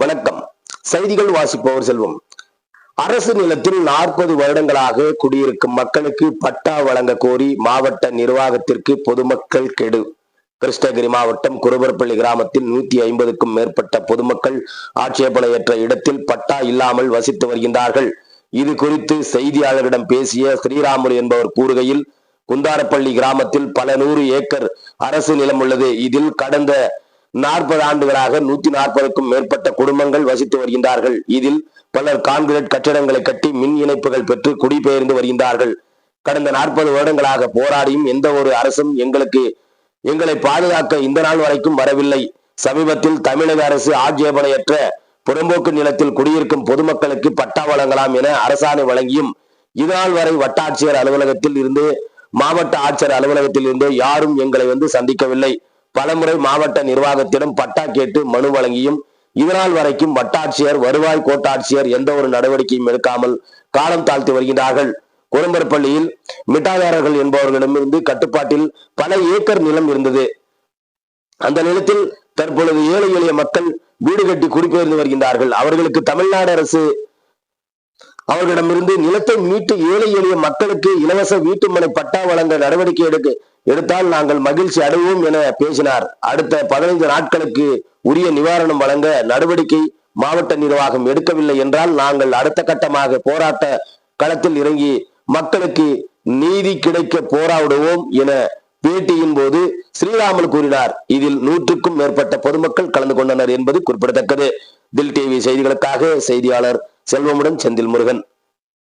வணக்கம். செய்திகள் வாசிப்பவர் செல்வம். அரசு நிலத்தில் நாற்பது வருடங்களாக குடியிருக்கும் மக்களுக்கு பட்டா வழங்க கோரி மாவட்ட நிர்வாகத்திற்கு பொதுமக்கள் கெடு. கிருஷ்ணகிரி மாவட்டம் குருபரப்பள்ளி கிராமத்தில் நூத்தி ஐம்பதுக்கும் மேற்பட்ட பொதுமக்கள் ஆட்சேபனையற்ற இடத்தில் பட்டா இல்லாமல் வசித்து வருகின்றார்கள். இது குறித்து செய்தியாளர்களிடம் பேசிய ஸ்ரீராமுலு என்பவர் கூறுகையில் குந்தாரப்பள்ளி கிராமத்தில் பல நூறு ஏக்கர் அரசு நிலம் உள்ளது. இதில் கடந்த நாற்பது ஆண்டுகளாக நூத்தி நாற்பதுக்கும் மேற்பட்ட குடும்பங்கள் வசித்து வருகின்றார்கள். இதில் பலர் கான்கிரீட் கட்டிடங்களை கட்டி மின் இணைப்புகள் பெற்று குடிபெயர்ந்து வருகின்றார்கள். கடந்த நாற்பது வருடங்களாக போராடியும் எந்த ஒரு அரசும் எங்களுக்கு எங்களை பாதுகாக்க இந்த நாள் வரைக்கும் வரவில்லை. சமீபத்தில் தமிழக அரசு ஆட்சேபனையற்ற புறம்போக்கு நிலத்தில் குடியிருக்கும் பொதுமக்களுக்கு பட்டா வழங்கலாம் என அரசாணை வழங்கியும் இதனால் வரை வட்டாட்சியர் அலுவலகத்தில் இருந்து மாவட்ட ஆட்சியர் அலுவலகத்தில் இருந்து யாரும் எங்களை வந்து சந்திக்கவில்லை. பலமுறை மாவட்ட நிர்வாகத்திடம் பட்டா கேட்டு மனு வழங்கியும் இதனால் வரைக்கும் வட்டாட்சியர் வருவாய் கோட்டாட்சியர் எந்த ஒரு நடவடிக்கையும் எடுக்காமல் காலம் தாழ்த்தி வருகிறார்கள். குறும்பரப்பள்ளியில் மிட்டாதாரர்கள் என்பவர்களிடமிருந்து கட்டுப்பாட்டில் பல ஏக்கர் நிலம் இருந்தது. அந்த நிலத்தில் தற்பொழுது ஏழை எளிய மக்கள் வீடு கட்டி குடிபெயர்ந்து வருகின்றார்கள் அவர்களுக்கு தமிழ்நாடு அரசு அவர்களிடமிருந்து நிலத்தை மீட்டு ஏழை எளிய மக்களுக்கு இலவச வீட்டுமனை பட்டா வழங்க நடவடிக்கை எடுக்க எடுத்தால் நாங்கள் மகிழ்ச்சி அடைவோம் என பேசினார். அடுத்த பதினைந்து நாட்களுக்கு உரிய நிவாரணம் வழங்க நடவடிக்கை மாவட்ட நிர்வாகம் எடுக்கவில்லை என்றால் நாங்கள் அடுத்த கட்டமாக போராட்ட களத்தில் இறங்கி மக்களுக்கு நீதி கிடைக்க போராடுவோம் என பேட்டியின் போது ஸ்ரீராமல் கூறினார். இதில் நூற்றுக்கும் மேற்பட்ட பொதுமக்கள் கலந்து கொண்டனர் என்பது குறிப்பிடத்தக்கது. தில் டிவி செய்திகளுக்காக செய்தியாளர் செல்வமுடன் செந்தில் முருகன்